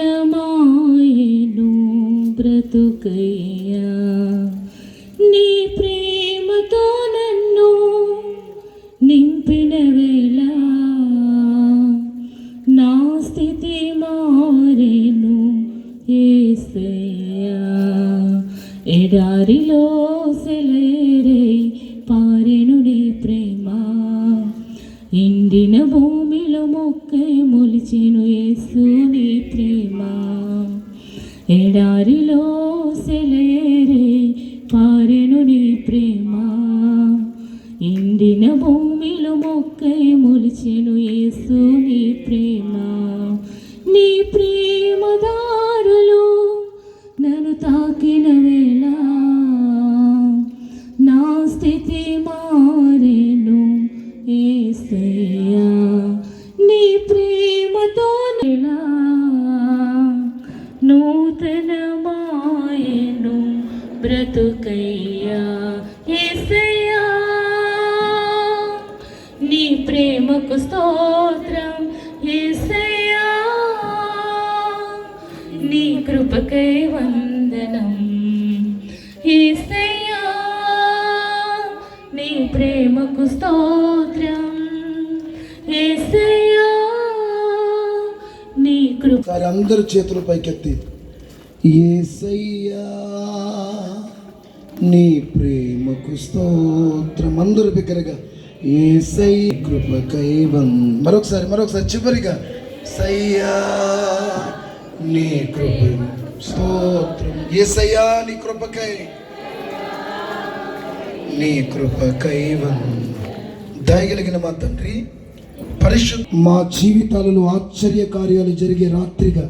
మాయను బ్రతుకయ్యా. నీ ప్రేమతో నన్ను నింపిన వేళ నా స్థితి మారేను ఏసయ్యా. ఎడారిలో ఎండిన భూమిలో మొక్కై మొలిచెను యేసు నీ ప్రేమ. ఎడారిలో సెలయేరే పారెను నీ ప్రేమ. ఎండిన భూమిలో మొక్కై మొలిచెను యేసు నీ ప్రేమ. నీ ప్రేమదారులు నన్ను తాకిన వేళ నా స్థితి మారేను ఏసే స్తోత్రం. నీ కృప. అందరు చేతులు పైకెత్తి. ఏసయ్యా నీ ప్రేమకు స్తోత్రం. అందరు బిగ్గరగా ఏసై కృప కైవం మరొకసారి మరొకసారి చివరిగా సయ్యా నీ కృప స్తోత్రం. ఏసయ్యా నీ కృపకై. నీ కృప కైవం దయగలిగిన మా తండ్రి పరిశుద్ధ మా జీవితాలలో ఆశ్చర్య కార్యాలు జరిగే రాత్రిగా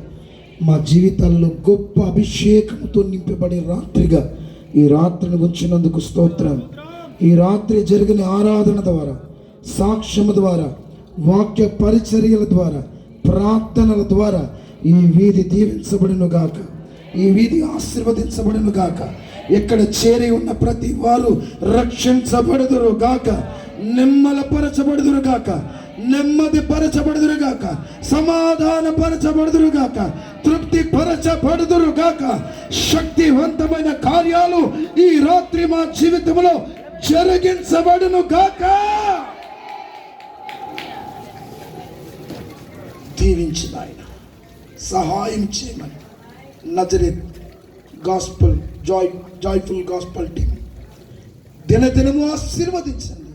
మా జీవితాలలో గొప్ప అభిషేకంతో నింపబడే రాత్రిగా ఈ రాత్రిని వచ్చినందుకు స్తోత్రం. ఈ రాత్రి జరిగిన ఆరాధన ద్వారా సాక్ష్యము ద్వారా వాక్య పరిచర్యల ద్వారా ప్రార్థనల ద్వారా ఈ వీధి దీవించబడిను గాక. ఈ వీధి ఆశీర్వదించబడిను గాక. ఎక్కడ చేరి ఉన్న ప్రతి వారు రక్షించబడదురు గాక. నిమ్మల పరచబడుదురుగాక నెమ్మది పరచబడుదురుగాక సమాధాన పరచబడుదురుగాక తృప్తి పరచబడుదురుగాక శక్తివంతమైన కార్యాలు ఈ రాత్రి మా జీవితంలో జరిగించబడును గాక దీవించిన ఆయన సహాయం చేయమని. Nazareth gospel joy joyful gospel team. దినదినము ఆశీర్వదించండి.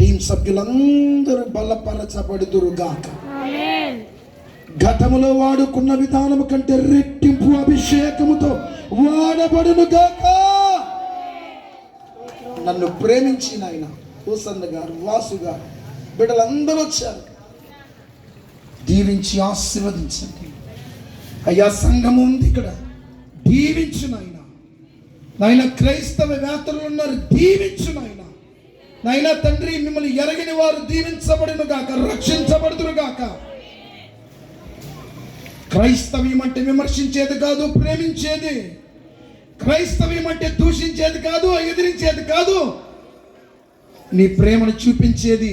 టీం సభ్యులందరూ బలపరచబడుదురు గాక. గతములో వాడుకున్న విధానము కంటే రెట్టింపు అభిషేకముతో వాడబడును గాక. నన్ను ప్రేమించిన ఆయన హూసన్న గారు వాసు గారు బిడ్డలందరూ వచ్చారు. దీవించి ఆశీర్వదించండి. అయ్యా సంఘము ఉంది ఇక్కడ. దీవించు నాయన. నాయన క్రైస్తవ వేతలు ఉన్నారు. దీవించు నాయన. నాయన తండ్రి మిమ్మల్ని ఎరగని వారు దీవించబడును గాక రక్షించబడుదురు గాక. క్రైస్తవ్యం అంటే విమర్శించేది కాదు ప్రేమించేది. క్రైస్తవ్యం అంటే దూషించేది కాదు ఎదిరించేది కాదు. నీ ప్రేమను చూపించేది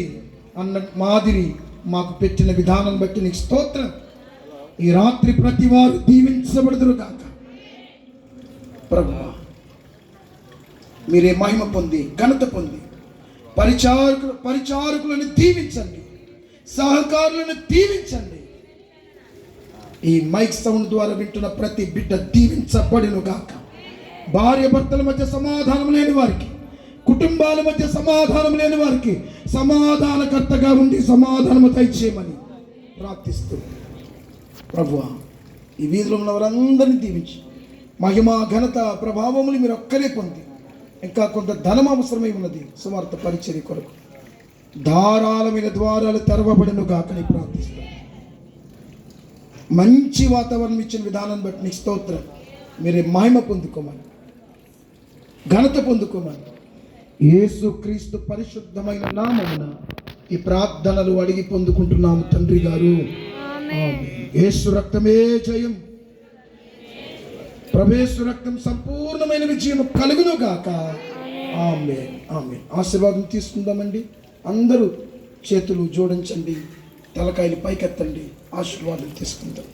అన్న మాదిరి మాకు పెట్టిన విధానం బట్టి నీకు స్తోత్రం. ఈ రాత్రి ప్రతి వారు దీవించబడుతురు కాక ప్రభు మీరే మహిమ పొంది ఘనత పొంది. పరిచారకులు పరిచారకులను దీవించండి. సహకారులను దీవించండి. ఈ మైక్ సౌండ్ ద్వారా వింటున్న ప్రతి బిడ్డ దీవించబడిను గాక భార్య భర్తల మధ్య సమాధానం లేని వారికి కుటుంబాల మధ్య సమాధానం లేని వారికి సమాధానకర్తగా ఉండి సమాధానము దయచేయమని ప్రార్థిస్తూ. ప్రభు ఈ వీధిలో ఉన్న వారందరినీ దీవించి మహిమ ఘనత ప్రభావములు మీరు ఒక్కరే పొంది ఇంకా కొంత ధనం అవసరమై ఉన్నది. సువార్త పరిచర్య కొరకు. ధారాళమైన ద్వారాలు తెరవబడిను గాకని ప్రార్థిస్తాం మంచి వాతావరణం ఇచ్చిన విధానాన్ని బట్టి నీకు స్తోత్రం. మీరే మహిమ పొందుకోమని. ఘనత పొందుకోమని. యేసు క్రీస్తు పరిశుద్ధమైన నామమున ఈ ప్రార్థనలు అడిగి పొందుకుంటున్నాము తండ్రి గారు. యేసు రక్తమే జయం. ప్రవేశ రక్తం సంపూర్ణమైన విజయం కలుగును గాక ఆమె ఆమె ఆశీర్వాదం తీసుకుందామండి. అందరూ చేతులు జోడించండి. తలకాయలు పైకెత్తండి. ఆశీర్వాదం తీసుకుందాం.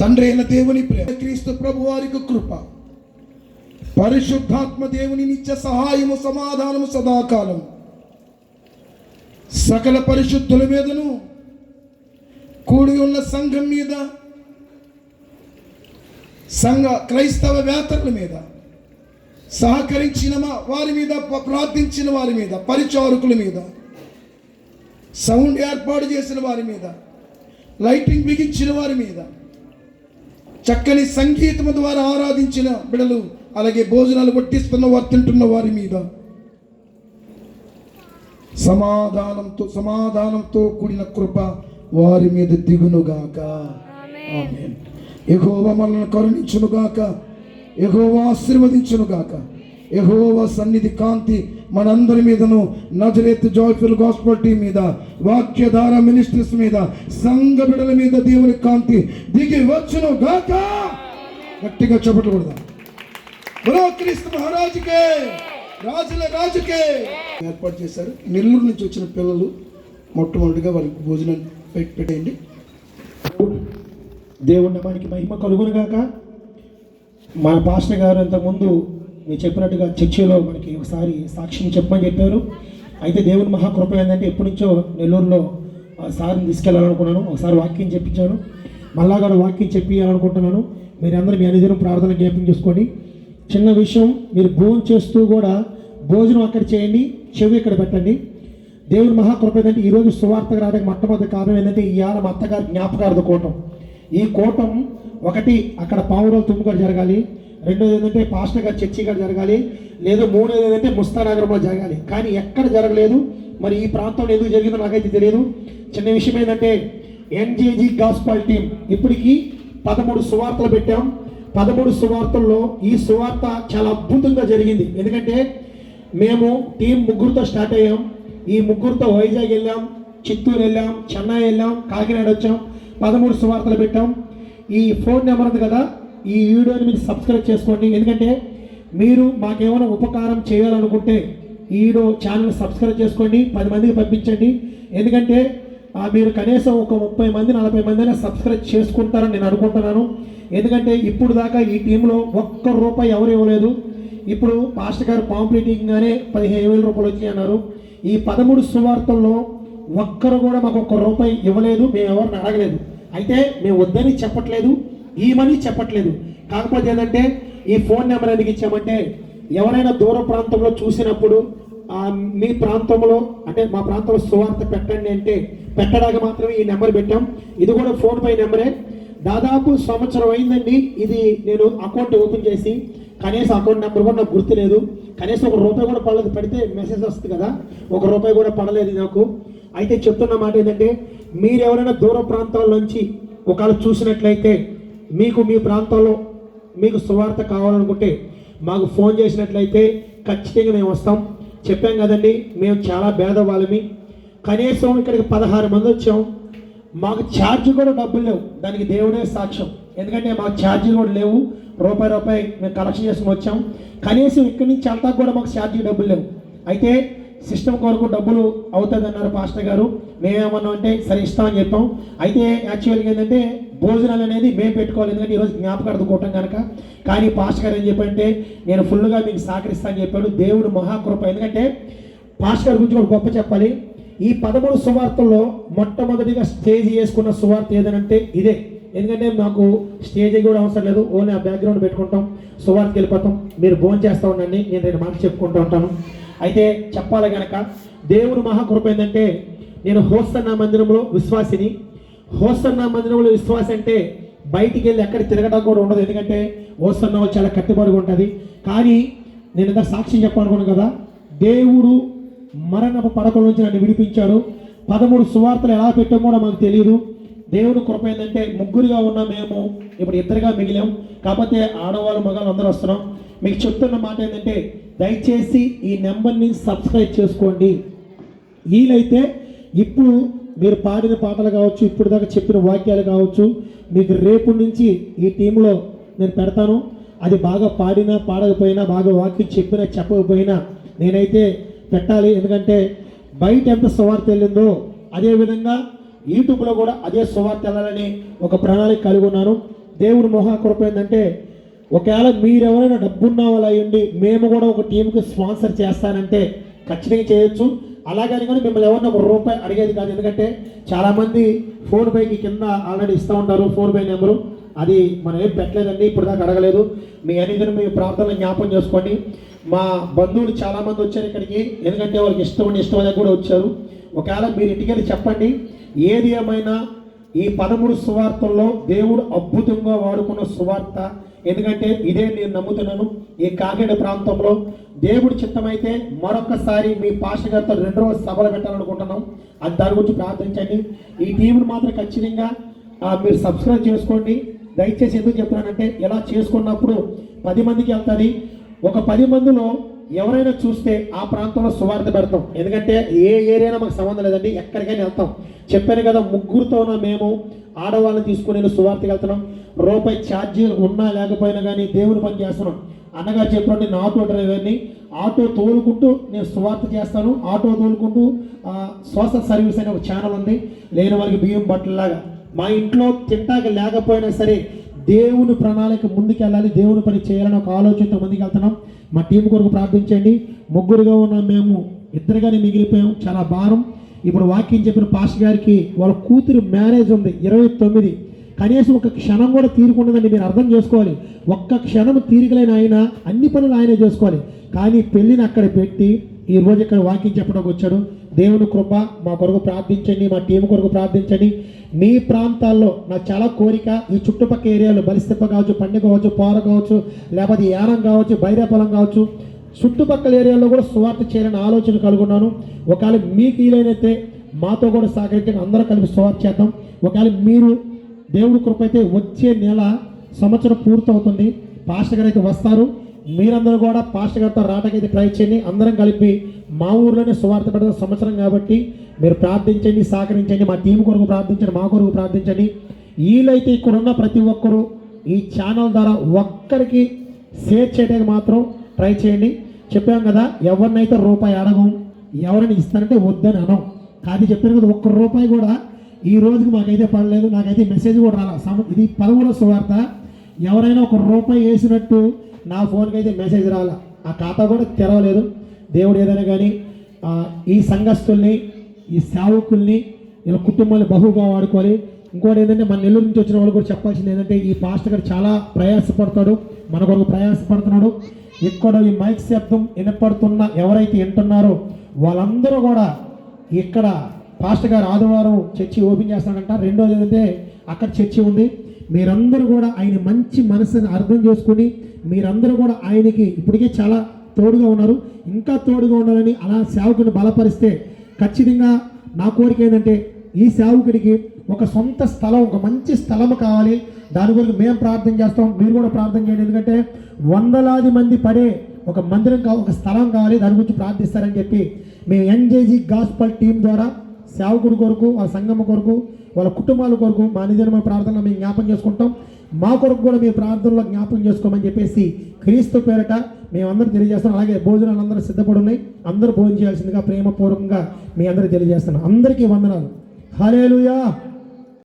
తండ్రి అయిన దేవుని ప్రేమ క్రీస్తు ప్రభు వారికి కృప. పరిశుద్ధాత్మ దేవుని నిత్య సహాయము సమాధానము సదాకాలం. సకల పరిశుద్ధుల మీదను కూడి ఉన్న సంఘం మీద సంఘ క్రైస్తవ వేతరుల మీద సహకరించిన వారి మీద ప్రార్థించిన వారి మీద పరిచారకుల మీద సౌండ్ ఏర్పాటు చేసిన వారి మీద లైటింగ్ బిగించిన వారి మీద చక్కని సంగీతం ద్వారా ఆరాధించిన బిడలు అలాగే భోజనాలు వడ్డిస్తున్న వారు తింటున్న వారి మీద సమాధానంతో సమాధానంతో కూడిన కృప వారి మీద దిగునుగాక. ఆమేన్. యెహోవ మనల్ని కరుణించునుగాక. యెహోవ ఆశీర్వదించునుగాక. యెహోవ సన్నిధి కాంతి మనందరి మీదను నజరేత్ జాయ్ఫుల్ గాస్పల్ టీం మీద వాక్యధార మినిస్ట్రీస్ మీద సంఘ బిడల మీద దేవుని కాంతి దిగి వచ్చును గాక గట్టిగా చెప్పట్లు కొడదాం. బలో క్రీస్తు మహారాజుకే రాజుల రాజుకే. ఏర్పాటు చేశారు. నెల్లూరు నుంచి వచ్చిన పిల్లలు మొట్టమొదటిగా వాళ్ళకి భోజనం పెట్టేయండి. దేవుని మనకి మహిమ కలుగునుగాక మన పాస్టర్ గారు ఇంతకుముందు మీరు చెప్పినట్టుగా చర్చిలో మనకి ఒకసారి సాక్ష్యం చెప్పమని చెప్పారు. అయితే దేవుని మహాకృప ఏంటంటే ఎప్పటి నుంచో నెల్లూరులో ఆ సార్ని తీసుకెళ్ళాలనుకున్నాను ఒకసారి వాక్యం చెప్పించాను. మళ్ళా కూడా వాక్యం చెప్పియాలనుకుంటున్నాను. మీరందరూ మీ అనుదినం ప్రార్థన జ్ఞాపం చేసుకోండి. చిన్న విషయం మీరు భోజనం చేస్తూ కూడా భోజనం అక్కడ చేయండి చెవి ఇక్కడ పెట్టండి. దేవుని మహాకృప ఏంటంటే ఈరోజు సువార్తకు రావడానికి మొట్టమొదటి కారణం ఏంటంటే ఇవాళ మా అత్తగారి జ్ఞాపకార్థ కోటం. ఈ కోటం ఒకటి అక్కడ పావురాలు తుమ్ముగారు జరగాలి. రెండోది ఏంటంటే పాస్టర్ గారు చర్చి గారు జరగాలి. లేదా మూడోది ఏంటంటే ముస్తానగరంలో జరగాలి. కానీ ఎక్కడ జరగలేదు. మరి ఈ ప్రాంతంలో ఎందుకు జరిగిందో నాకైతే తెలియదు. చిన్న విషయం ఏంటంటే ఎన్జేజీ గాస్పాల్ టీం ఇప్పటికీ పదమూడు సువార్తలు పెట్టాం. పదమూడు సువార్తల్లో ఈ సువార్త చాలా అద్భుతంగా జరిగింది. ఎందుకంటే మేము టీం ముగ్గురుతో స్టార్ట్ అయ్యాం. ఈ ముగ్గురుతో వైజాగ్ వెళ్ళాం చిత్తూరు వెళ్ళాం చెన్నై వెళ్ళాం కాకినాడ వచ్చాం. పదమూడు సువార్తలు పెట్టాం. ఈ ఫోన్ నెంబర్ ఉంది కదా ఈ వీడియోని మీరు సబ్స్క్రైబ్ చేసుకోండి. ఎందుకంటే మీరు మాకేమైనా ఉపకారం చేయాలనుకుంటే ఈ ఛానల్ సబ్స్క్రైబ్ చేసుకోండి పది మందికి పంపించండి. ఎందుకంటే మీరు కనీసం ఒక ముప్పై మంది నలభై మందిని సబ్స్క్రైబ్ చేసుకుంటారని నేను అనుకుంటున్నాను. ఎందుకంటే ఇప్పుడు దాకా ఈ టీంలో ఒక్క రూపాయి ఎవరు ఇవ్వలేదు. ఇప్పుడు పాస్టర్ గారు పాంప్లెటింగ్గానే పదిహేను వేల రూపాయలు వచ్చాయి అన్నారు. ఈ పదమూడు సువార్తల్లో ఒక్కరు కూడా మాకు ఒక్క రూపాయి ఇవ్వలేదు మేము ఎవరిని అడగలేదు. అయితే మేము వద్దని చెప్పట్లేదు ఈమని చెప్పట్లేదు. కాకపోతే ఏంటంటే ఈ ఫోన్ నెంబర్ ఎందుకు ఇచ్చామంటే ఎవరైనా దూర ప్రాంతంలో చూసినప్పుడు మీ ప్రాంతంలో అంటే మా ప్రాంతంలో సువార్త పెట్టండి అంటే పెట్టడానికి మాత్రమే ఈ నెంబర్ పెట్టాం. ఇది కూడా ఫోన్ పై నెంబరే. దాదాపు సంవత్సరం అయిందండి ఇది నేను అకౌంట్ ఓపెన్ చేసి కనీసం అకౌంట్ నెంబర్ కూడా నాకు గుర్తులేదు. కనీసం ఒక రూపాయి కూడా పడలేదు పెడితే మెసేజ్ వస్తుంది కదా ఒక రూపాయి కూడా పడలేదు నాకు. అయితే చెప్తున్న మాట ఏంటంటే మీరు ఎవరైనా దూర ప్రాంతాల నుంచి ఒకవేళ చూసినట్లయితే మీకు మీ ప్రాంతంలో మీకు సువార్త కావాలనుకుంటే మాకు ఫోన్ చేసినట్లయితే ఖచ్చితంగా మేము వస్తాం. చెప్పాం కదండి మేము చాలా భేదవాళ్ళమి కనీసం ఇక్కడికి పదహారు మంది వచ్చాం. మాకు ఛార్జ్ కూడా డబ్బులు లేవు. దానికి దేవుడే సాక్ష్యం. ఎందుకంటే మాకు ఛార్జీలు కూడా లేవు. రూపాయి రూపాయి మేము కలెక్షన్ చేసుకుని వచ్చాం. కనీసం ఇక్కడి నుంచి అంతా కూడా మాకు ఛార్జీ డబ్బులు లేవు. అయితే సిస్టమ్ కొరకు డబ్బులు అవుతుంది అన్నారు పాస్టర్ గారు. మేమేమన్నా అంటే సరే ఇస్తామని చెప్పాం. అయితే యాక్చువల్గా ఏంటంటే భోజనాలు అనేది మేము పెట్టుకోవాలి. ఎందుకంటే ఈరోజు జ్ఞాపకార్థం కూటం కనుక. కానీ పాస్టర్ గారు ఏం చెప్పంటే నేను ఫుల్గా మీకు సహకరిస్తానని చెప్పాడు. దేవుడు మహాకృప. ఎందుకంటే పాస్టర్ గారి గురించి ఒక గొప్ప చెప్పాలి. ఈ పదమూడు సువార్తల్లో మొట్టమొదటిగా స్టేజ్ చేసుకున్న సువార్త ఏదనంటే ఇదే. ఎందుకంటే మాకు స్టేజ్ కూడా అవసరం లేదు. ఓన్లీ ఆ బ్యాక్గ్రౌండ్ పెట్టుకుంటాం. సువార్తకి వెళ్ళిపోతాం. మీరు భోజనం చేస్తూ ఉండండి. నేను రెండు మాటలు చెప్పుకుంటూ ఉంటాను. అయితే చెప్పాలి గనక దేవుడు మహాకృప ఏంటంటే నేను హోస్తన్న మందిరంలో విశ్వాసిని. హోస్తన్న మందిరంలో విశ్వాసి అంటే బయటికి వెళ్ళి ఎక్కడ తిరగడం కూడా ఉండదు. ఎందుకంటే హోస్తన్న చాలా కట్టుబడిగా ఉంటుంది. కానీ నేను ఇంకా సాక్ష్యం చెప్పాలనుకున్నాను కదా దేవుడు మరణపు పడకల నుంచి నన్ను విడిపించాడు. పదమూడు సువార్తలు ఎలా పెట్టామో కూడా మాకు తెలియదు దేవుడు కృప ఏంటంటే ముగ్గురుగా ఉన్న మేము. ఇప్పుడు ఇద్దరుగా మిగిలాం. కాకపోతే ఆడవాళ్ళు మగాళ్ళు అందరూ వస్తున్నాం. మీకు చెప్తున్న మాట ఏంటంటే దయచేసి ఈ నెంబర్ని సబ్స్క్రైబ్ చేసుకోండి. వీలైతే ఇప్పుడు మీరు పాడిన పాటలు కావచ్చు ఇప్పుడు దాకా చెప్పిన వాక్యాలు కావచ్చు మీకు రేపు నుంచి ఈ టీంలో నేను పెడతాను. అది బాగా పాడినా పాడకపోయినా బాగా వాక్యం చెప్పినా చెప్పకపోయినా నేనైతే పెట్టాలి. ఎందుకంటే బయట ఎంత సువార్త వెళ్ళిందో అదేవిధంగా యూట్యూబ్లో కూడా అదే సువార్త వెళ్ళాలని ఒక ప్రణాళిక కలిగి ఉన్నాను. దేవుని మొహాకృప ఏంటంటే ఒకవేళ మీరెవరైనా డబ్బున్న వాళ్ళు అయ్యండి మేము కూడా ఒక టీంకి స్పాన్సర్ చేస్తానంటే ఖచ్చితంగా చేయొచ్చు. అలాగని కానీ మిమ్మల్ని ఎవరిని ఒక రూపాయి అడిగేది కాదు. ఎందుకంటే చాలామంది ఫోన్ పేకి కింద ఆల్రెడీ ఇస్తూ ఉంటారు ఫోన్ పే నెంబరు. అది మనం ఏం పెట్టలేదండి ఇప్పుడు దాకా అడగలేదు. మీ అనేది మీ ప్రార్థనలు జ్ఞాపకం చేసుకోండి. మా బంధువులు చాలామంది వచ్చారు ఇక్కడికి. ఎందుకంటే వాళ్ళకి ఇష్టం ఇష్టమైన కూడా వచ్చారు. ఒకవేళ మీరు ఇంటికి వెళ్ళి చెప్పండి. ఏది ఏమైనా ఈ పదమూడు సువార్తల్లో దేవుడు అద్భుతంగా వాడుకున్న సువార్త ఎందుకంటే ఇదే నేను నమ్ముతున్నాను ఈ కాకినాడ ప్రాంతంలో దేవుడి చిత్తమైతే మరొకసారి మీ పాష రెండు రోజు సభలు పెట్టాలనుకుంటున్నాం. అది దాని గురించి ప్రార్థించండి. ఈ టీంను మాత్రం ఖచ్చితంగా మీరు సబ్స్క్రైబ్ చేసుకోండి. దయచేసి ఎందుకు చెప్తున్నానంటే ఇలా చేసుకున్నప్పుడు పది మందికి వెళ్తుంది? ఒక పది మందిలో ఎవరైనా చూస్తే ఆ ప్రాంతంలో సువార్త పెడతాం. ఎందుకంటే ఏ ఏరియానా మాకు సంబంధం లేదండి ఎక్కడికైనా వెళ్తాం. చెప్పాను కదా ముగ్గురుతోన మేము ఆడవాళ్ళని తీసుకుని సువార్తకి వెళ్తున్నాం. రూపాయి ఛార్జీలు ఉన్నా లేకపోయినా కానీ దేవుని పని చేస్తున్నాం. అన్నగారు చెప్పండి నా ఆటో డ్రైవర్ని ఆటో తోలుకుంటూ నేను సువార్త చేస్తాను. ఆటో తోలుకుంటూ సోషల్ సర్వీస్ అనే ఒక ఛానల్ ఉంది. లేని వాళ్ళకి బియ్యం బట్టలాగా మా ఇంట్లో తింటాక లేకపోయినా సరే దేవుని ప్రణాళిక ముందుకు వెళ్ళాలి దేవుని పని చేయాలని ఒక ఆలోచనతో ముందుకు వెళ్తున్నాం మా టీం కొరకు ప్రార్థించండి. ముగ్గురుగా ఉన్న మేము. ఇద్దరుగానే మిగిలిపోయాం. చాలా భారం. ఇప్పుడు వాక్యం చెప్పిన పాస్ గారికి వాళ్ళ కూతురు మ్యారేజ్ ఉంది. ఇరవై తొమ్మిది. కనీసం ఒక క్షణం కూడా తీరుకుంటుందని మీరు అర్థం చేసుకోవాలి. ఒక్క క్షణం తీరికలేని ఆయన అన్ని పనులు ఆయనే చేసుకోవాలి. కానీ పెళ్ళిని అక్కడ పెట్టి ఈ రోజు ఇక్కడ వాకింగ్ చెప్పడానికి వచ్చాడు. దేవుని కృప మా కొరకు ప్రార్థించండి మా టీం కొరకు ప్రార్థించండి. మీ ప్రాంతాల్లో నాకు చాలా కోరిక ఈ చుట్టుపక్కల ఏరియాలో బలిస్తెప్ప కావచ్చు పండుగ కావచ్చు పార కావచ్చు లేకపోతే యానం కావచ్చు బైరాపలం కావచ్చు చుట్టుపక్కల ఏరియాలో కూడా సువార్త చేయాలని ఆలోచన కలుగున్నాను. ఒకవేళ మీకు వీలైనైతే మాతో కూడా సహకరించి అందరూ కలిపి సువార్త చేద్దాం. ఒకవేళ మీరు దేవుడి కృప అయితే వచ్చే నెల సంవత్సరం పూర్తవుతుంది. పాస్టర్ గారు అయితే వస్తారు. మీరందరూ కూడా పాస్టర్ గారితో రావడానికి ట్రై చేయండి అందరం కలిపి మా ఊర్లోనే సువార్త పెట్టడం సంవత్సరం కాబట్టి మీరు ప్రార్థించండి సహకరించండి మా టీం కొరకు ప్రార్థించండి మా కొరకు ప్రార్థించండి. వీలైతే ఇక్కడ ఉన్న ప్రతి ఒక్కరూ ఈ ఛానల్ ద్వారా ఒక్కరికి షేర్ చేయడానికి మాత్రం ట్రై చేయండి. చెప్పాం కదా ఎవరినైతే రూపాయి అడగం ఎవరిని ఇస్తానంటే వద్దని అనం. కానీ చెప్పాను కదా ఒక్క రూపాయి కూడా ఈ రోజుకి మాకైతే పడలేదు నాకైతే మెసేజ్ కూడా రాలా. ఇది పదమూడవ సువార్త. ఎవరైనా ఒక రూపాయి వేసినట్టు నా ఫోన్కి అయితే మెసేజ్ రాలే. ఆ ఖాతా కూడా తెరవలేదు. దేవుడు ఏదైనా కానీ ఈ సంఘస్థుల్ని ఈ సేవకుల్ని ఇలా కుటుంబాన్ని బహుగా వాడుకోవాలి. ఇంకోటి ఏంటంటే మన నెల్లూరు నుంచి వచ్చిన వాళ్ళు కూడా చెప్పాల్సింది ఏంటంటే ఈ పాస్టర్ గారు చాలా ప్రయాసపడతాడు. మన కొరకు ప్రయాసపడుతున్నాడు. ఇక్కడ ఈ మైక్ శబ్దం వినపడుతున్న ఎవరైతే వింటున్నారో వాళ్ళందరూ కూడా ఇక్కడ పాస్టర్ గారు ఆదివారం చర్చి ఓపెన్ చేస్తాడంట. రెండోది ఏంటంటే అక్కడ చర్చి ఉంది. మీరందరూ కూడా ఆయన మంచి మనసుని అర్థం చేసుకుని మీరందరూ కూడా ఆయనకి ఇప్పటికే చాలా తోడుగా ఉన్నారు. ఇంకా తోడుగా ఉండాలని అలా సేవకుని బలపరిస్తే ఖచ్చితంగా నా కోరిక ఏంటంటే ఈ సేవకుడికి ఒక సొంత స్థలం ఒక మంచి స్థలం కావాలి. దాని గురించి మేము ప్రార్థన చేస్తాం. మీరు కూడా ప్రార్థన చేయండి. ఎందుకంటే వందలాది మంది పడే ఒక మందిరం కావాలి ఒక స్థలం కావాలి. దాని గురించి ప్రార్థిస్తారని చెప్పి మేము ఎన్జేజీ గాస్పల్ టీం ద్వారా సేవకుడి కొరకు వాళ్ళ సంగమ కొరకు వాళ్ళ కుటుంబాల కొరకు మా నిజమైన ప్రార్థనలో మేము జ్ఞాపం చేసుకుంటాం. మా కొరకు కూడా మీ ప్రార్థనలో జ్ఞాపకం చేసుకోమని చెప్పేసి క్రీస్తు పేరట మేమందరూ తెలియజేస్తాం అలాగే భోజనాలు అందరూ సిద్ధపడి ఉన్నాయి అందరూ భోజనం చేయాల్సిందిగా ప్రేమపూర్వకంగా మీ అందరూ తెలియజేస్తున్నాం. అందరికీ వందనాలు. హలేలుయా